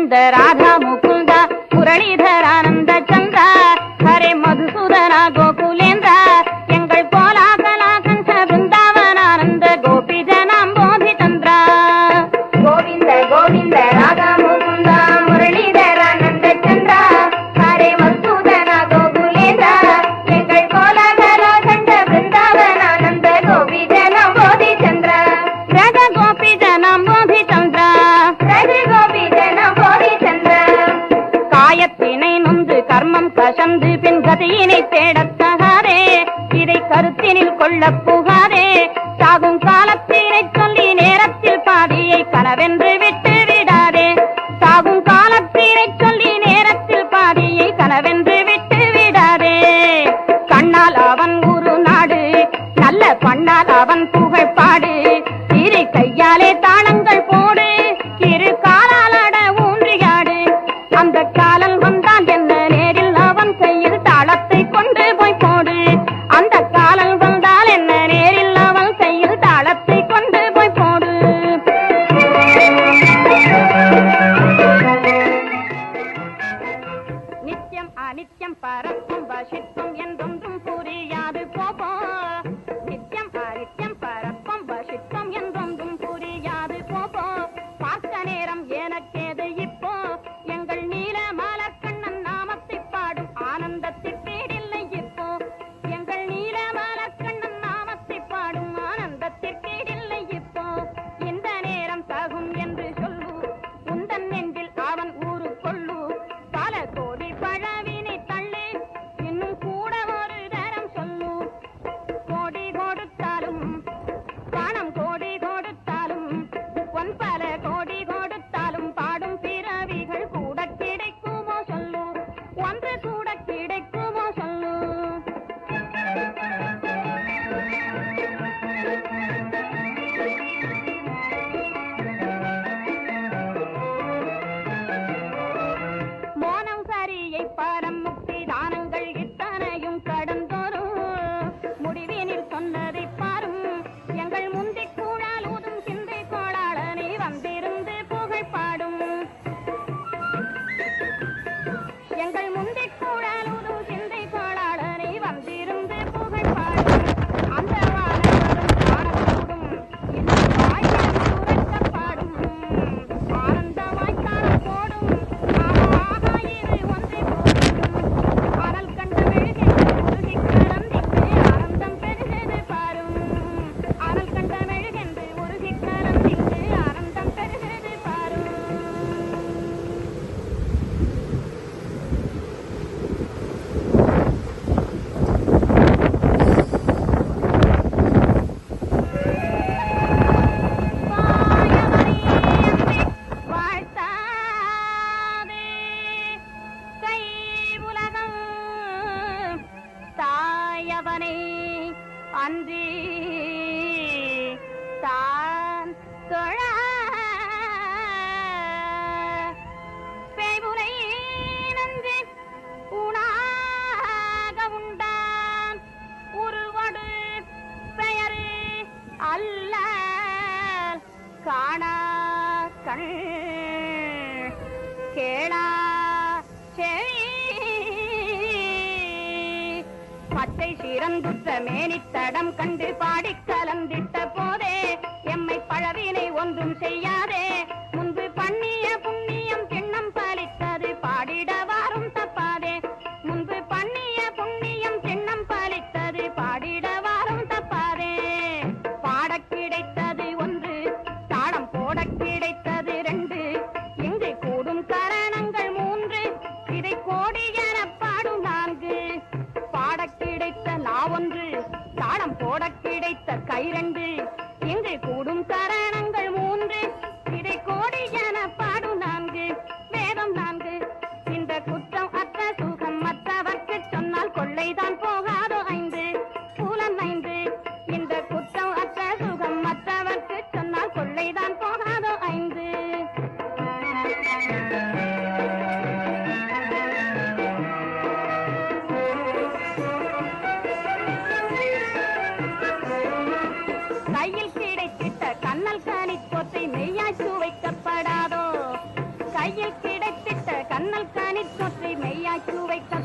గోవింద రాధా ముకుంద మురళీధరానంద చంద్ర హరే మధుసూదన గోకుల காயத்தினை நொந்து கர்மம் கசந்து பின் கதையினை தேடத்தகாதே இதை கருத்தினில் கொள்ள புகாதே. சாகும் காலத்தினை சொல்லி நேரத்தில் பாதியை கனவென்று பறக்கும் வசிக்கும் என்றொன்றும் புரியாது போவோம் காணா கண் கேளா பட்டை சிறந்துத்த மேனித்தடம் கண்டு பாடி கலந்திட்ட போதே எம்மை பழவினை ஒன்றும் செய்யாதே. உனக்கிடைத்த கையில் கிடைத்திட்ட கண்ணல் காணி தொற்றி மெய்யாக்கி வைக்க